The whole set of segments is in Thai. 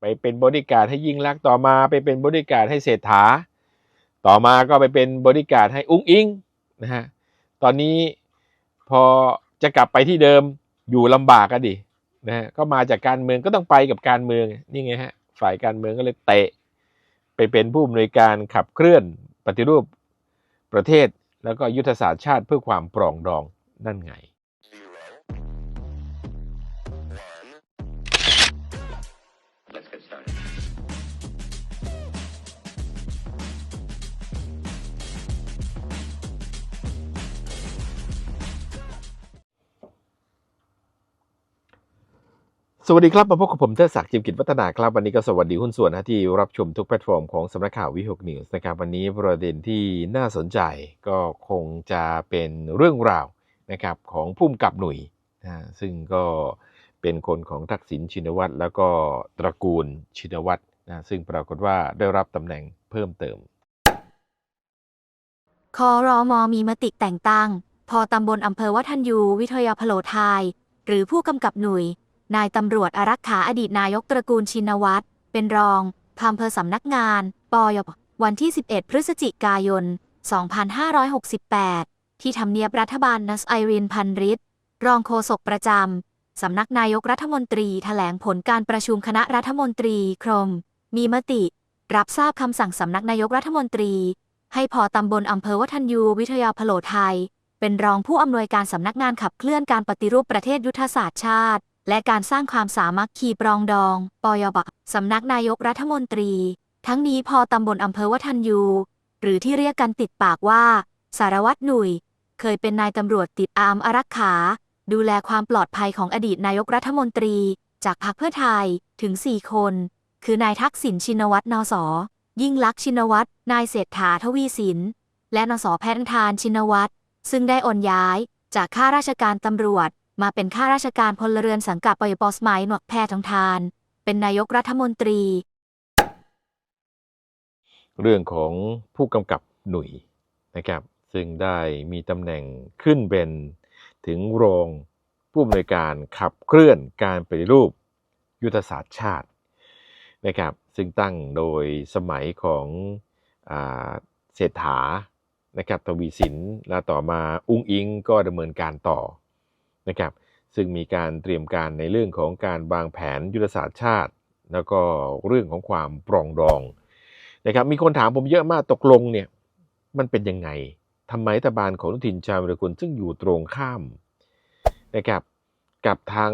ไปเป็นบริการให้ยิ่งลักต่อมาไปเป็นบริการให้เศรษฐา ต่อมาก็ไปเป็นบริการให้อุ้งอิงนะฮะตอนนี้พอจะกลับไปที่เดิมอยู่ลำบากกันดินะฮะก็มาจากการเมืองก็ต้องไปกับการเมืองนี่ไงฮะฝ่ายการเมืองก็เลยเตะ ไปเป็นผู้อำนวยการขับเคลื่อนปฏิรูปประเทศแล้วก็ยุทธศาสตร์ชาติเพื่อความปรองดองนั่นไง สวัสดีครับ มาพบกับผมเทดศักดิ์จิมกิจวัฒนาครับ วันนี้ก็สวัสดีหุ้นส่วนนะที่รับชมทุกแพลตฟอร์มของสำนักข่าววิหกนิวส์นะครับ วันนี้ประเด็นที่น่าสนใจก็คงจะเป็นเรื่องราวนะครับของผู้กำกับหนุ่ยนะซึ่งก็เป็นคนของทักษิณชินวัตรแล้วก็ตระกูลชินวัตรนะซึ่งปรากฏว่าได้รับตำแหน่งเพิ่มเติมคอรอมอมีมติแต่งตั้ง พอตำบลอำเภอวัฒนยูวิทยาพโลไทยหรือผู้กำกับหน่วย นายตำรวจอารักขาอดีตนายกตระกูลชินวัตร เป็นรองพามเภอสำนักงาน ปยวันที่ 11 พฤศจิกายน 2568 ที่ทำเนียบรัฐบาลนัสไอรินพันริศรองโฆษกประจำ สำนักนายกรัฐมนตรีแถลงผลการประชุมคณะรัฐมนตรีครม มีมติ รับทราบคำสั่งสำนักนายกรัฐมนตรี ให้พอตำบลอำเภอวัฒนยูวิทยาพโลไทย เป็นรองผู้อำนวยการสำนักงานขับเคลื่อนการปฏิรูปประเทศยุทธศาสตร์ชาติ และการสร้างความสามัคคีปรองดอง ปยบสำนักนายกรัฐมนตรี ทั้งนี้พอตำบลอำเภอวัฒนยู หรือที่เรียกกันติดปากว่า สารวัตรหนุ่ย เคยเป็นนายตำรวจติดอามอารักขา ดูแลความปลอดภัยของอดีตนายกรัฐมนตรี จากพรรคเพื่อไทยถึง 4 คน คือนายทักษิณชินวัตรนสยิ่งลักษณ์ชินวัตร นายเศรษฐาทวีสิน และนสแพทย์ทานชินวัตร ซึ่งได้โอนย้ายจากข้าราชการตำรวจ มาเป็นข้าราชการพลเรือนสังกัดปยปสมัยหนวกแพทองทาน เป็นนายกรัฐมนตรี เรื่องของผู้กำกับหนุ่ยนะครับ ซึ่งได้มีตำแหน่งขึ้นเป็นถึงรองผู้อำนวยการขับเคลื่อนการปฏิรูปยุทธศาสตร์ชาตินะครับ ซึ่งตั้งโดยสมัยของอเศรษฐานะครับทวีสินและต่อมาอุ้งอิงก็ดำเนินการต่อ นะครับซึ่งมีการเตรียมการในเรื่องของการวางแผนยุทธศาสตร์ชาติ แล้วก็เรื่องของความปรองดองนะครับมีคนถามผมเยอะมากตกลงเนี่ยมันเป็นยังไงทำไมรัฐบาลของนุทินชาญวิรกุลซึ่งอยู่ตรงข้ามนะครับกับทาง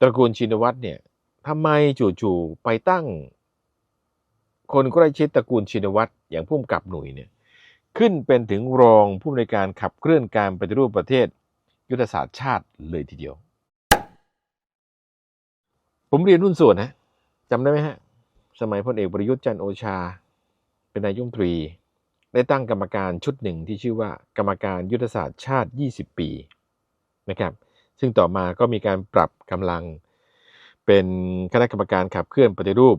ตระกูลชินวัตรเนี่ยทำไมจู่ๆไปตั้ง คนใกล้ชิดตระกูลชินวัตรอย่างผู้กำกับหน่วยเนี่ยขึ้นเป็นถึงรองผู้อำนวยการขับเคลื่อนการปฏิรูปประเทศ ยุทธศาสตร์ชาติเลยทีเดียว ผมเรียนรุ่นส่วนนะจำได้ไหมฮะ สมัยพลเอกประยุทธ์จันโอชา เป็นนายกรัฐมตรี ได้ตั้งกรรมการชุดหนึ่งที่ชื่อว่า กรรมการยุทธศาสตร์ชาติ 20 ปีนะครับ ซึ่งต่อมาก็มีการปรับกำลัง เป็นคณะกรรมการขับเคลื่อนปฏิรูป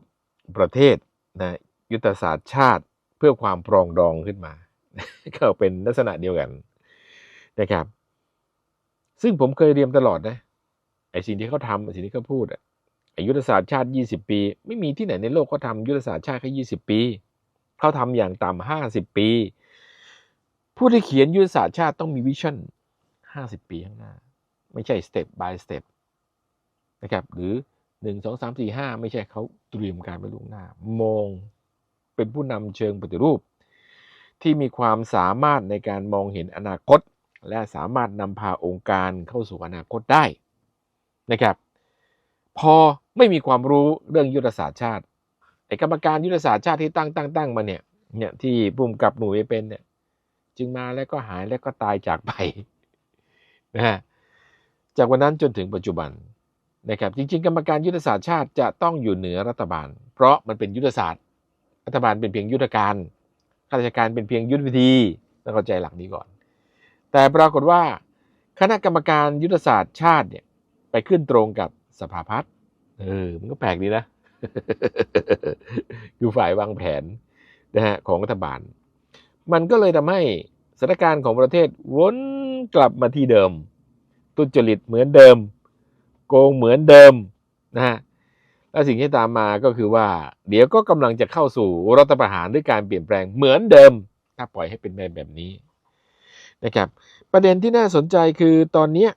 ประเทศนะยุทธศาสตร์ชาติเพื่อความปรองดองขึ้นมา ก็เป็นลักษณะเดียวกันนะครับ ซึ่งผมเคยเรียนตลอดนะไอ้สิ่งที่เขาทำสิ่งที่เขาพูดอะยุทธศาสตร์ชาติ 20 ปี ไม่มีที่ไหนในโลกเขาทำยุทธศาสตร์ชาติแค่20 ปีเขาทำอย่างต่ำ50 ปี ผู้ที่เขียนยุทธศาสตร์ชาติต้องมีวิชั่น 50 ปีข้างหน้า ไม่ใช่ step by step นะครับหรือ 1 2 3 4 5 ไม่ใช่เขาเตรียมการไปล่วงหน้า มองเป็นผู้นำเชิงปฏิรูป ที่มีความสามารถในการมองเห็นอนาคต และสามารถนำพาองค์การเข้าสู่อนาคตได้นะครับ พอไม่มีความรู้เรื่องยุทธศาสตร์ชาติไอ้กรรมการยุทธศาสตร์ชาติที่ตั้งตั้งตั้งมาเนี่ยเนี่ยที่ปุ่มกับหน่วยเป็นเนี่ยจึงมาแล้วก็หายแล้วก็ตายจากไปนะฮะจากวันนั้นจนถึงปัจจุบันนะครับจริง ๆ กรรมการยุทธศาสตร์ชาติจะต้องอยู่เหนือรัฐบาล เพราะมันเป็นยุทธศาสตร์ รัฐบาลเป็นเพียงยุทธการข้าราชการเป็นเพียงยุทธวิธีต้องเข้าใจหลักนี้ก่อน แต่ปรากฏว่า คณะกรรมการยุทธศาสตร์ชาติเนี่ย ไปขึ้นตรงกับสภาพัฒน์เออ มันก็แปลกดีนะ อยู่ฝ่ายวางแผนนะฮะของรัฐบาล มันก็เลยทำให้สถานการณ์ของประเทศวนกลับมาที่เดิมทุจริตเหมือนเดิม โกงเหมือนเดิมนะฮะและสิ่งที่ตามมาก็คือว่า เดี๋ยวก็กำลังจะเข้าสู่รัฐประหารด้วยการเปลี่ยนแปลงเหมือนเดิม ถ้าปล่อยให้เป็นแบบนี้ นะครับ ประเด็นที่น่าสนใจคือตอนนี้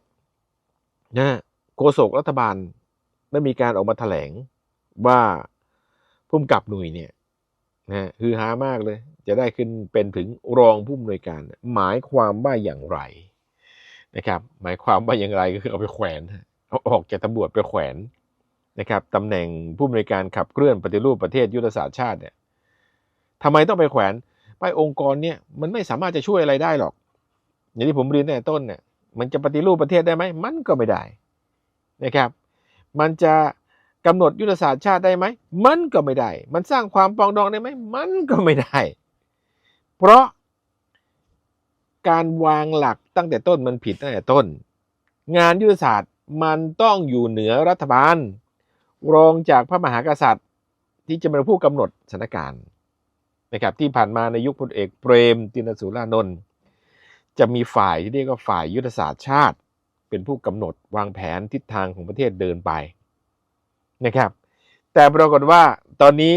นะโฆษกรัฐบาลได้มีการออกมาแถลงว่าผู้กำกับหน่วยเนี่ยนะฮือฮามากเลย จะได้ขึ้นเป็นถึงรองผู้อำนวยการ หมายความว่าอย่างไรนะครับ หมายความว่าอย่างไรก็คือเอาไปแขวนฮะเอาออกจากตำรวจไปแขวนนะครับตำแหน่งผู้อำนวยการขับเคลื่อนปฏิรูปประเทศยุทธศาสตร์ชาติเนี่ยทำไมต้องไปแขวน ไปองค์กรเนี่ยมันไม่สามารถจะช่วยอะไรได้หรอก อย่างที่ผมเรียนตั้งแต่ต้นเนี่ยมันจะปฏิรูปประเทศได้ไหมมันก็ไม่ได้นะครับ มันจะกำหนดยุทธศาสตร์ชาติได้ไหมมันก็ไม่ได้ มันสร้างความปองดองได้ไหมมันก็ไม่ได้ เพราะการวางหลักตั้งแต่ต้นมันผิดตั้งแต่ต้น งานยุทธศาสตร์มันต้องอยู่เหนือรัฐบาล รองจากพระมหากษัตริย์ ที่จะเป็นผู้กำหนดสถานการณ์นะครับที่ผ่านมาในยุคพลเอกเปรมตินสุรานนท์ จะมีฝ่ายที่เรียกว่าฝ่ายยุทธศาสตร์ชาติ เป็นผู้กำหนดวางแผนทิศทางของประเทศเดินไปนะครับ แต่ปรากฏว่าตอนนี้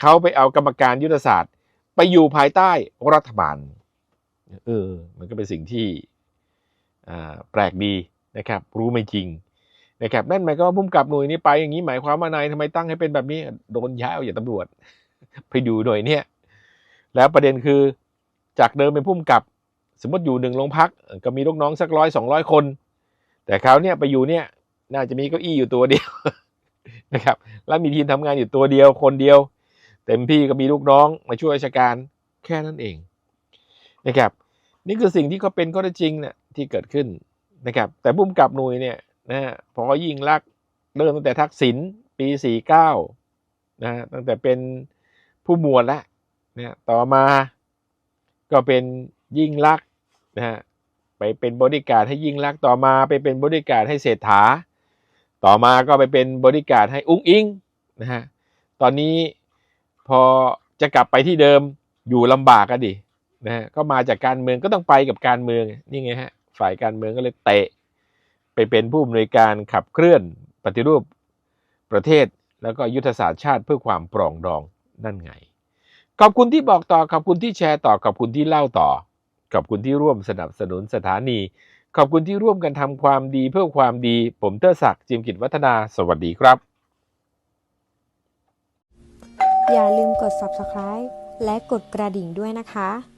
เขาไปเอากรรมการยุทธศาสตร์ ไปอยู่ภายใต้รัฐบาลเออมันก็เป็นสิ่งที่แปลกดีนะครับ รู้ไม่จริงนะครับนั่นหมายความว่าพุ่มกับหน่วยนี้ไปอย่างนี้หมายความว่านายทำไมตั้งให้เป็นแบบนี้โดนย้ายออกจากตำรวจ ไปดูหน่วยเนี่ยแล้วประเด็นคือจากเดิมเป็นพุ่มกับ สมมติอยู่หนึ่งโรงพักก็มีลูกน้องสักร้อยสองร้อยคน แต่คราวเนี้ยไปอยู่เนี่ยน่าจะมีเก้าอี้อยู่ตัวเดียวนะครับ แล้วมีทีมทำงานอยู่ตัวเดียวคนเดียว เต็มที่ก็มีลูกน้องมาช่วยราชการแค่นั้นเองนะครับ นี่คือสิ่งที่เขาเป็นข้อเท็จจริงเนี่ยที่เกิดขึ้นนะครับ แต่บุ้มกับหน่ยเนี่ยนะฮะพอยิ่งรักเริ่มตั้งแต่ทักษิณปีสี่เก้านะฮะตั้งแต่เป็นผู้หมวดแล้วนะต่อมาก็เป็นยิ่งรัก นะฮะไปเป็นบริการให้ยิ่งรักต่อมาไปเป็นบริการให้เศรษฐา ต่อมาก็ไปเป็นบริการให้อุ้งอิงนะฮะตอนนี้พอจะกลับไปที่เดิมอยู่ลำบากกันดินะฮะก็มาจากการเมืองก็ต้องไปกับการเมืองนี่ไงฮะฝ่ายการเมืองก็เลยเตะ ไปเป็นผู้อำนวยการขับเคลื่อนปฏิรูปประเทศแล้วก็ยุทธศาสตร์ชาติเพื่อความปรองดองนั่นไง ขอบคุณที่บอกต่อขอบคุณที่แชร์ต่อขอบคุณที่เล่าต่อ ขอบคุณที่ร่วมสนับสนุนสถานี ขอบคุณที่ร่วมกันทำความดีเพื่อความดี ผมเตอร์ศักดิ์จิมกิจวัฒนา สวัสดีครับ อย่าลืมกด subscribe และกดกระดิ่งด้วยนะคะ